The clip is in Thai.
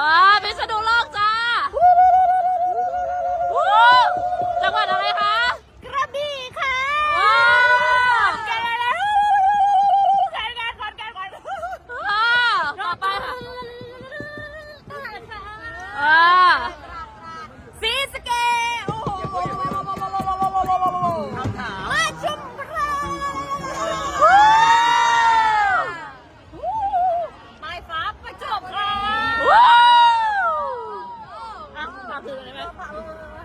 Ah! คืนได้ไหม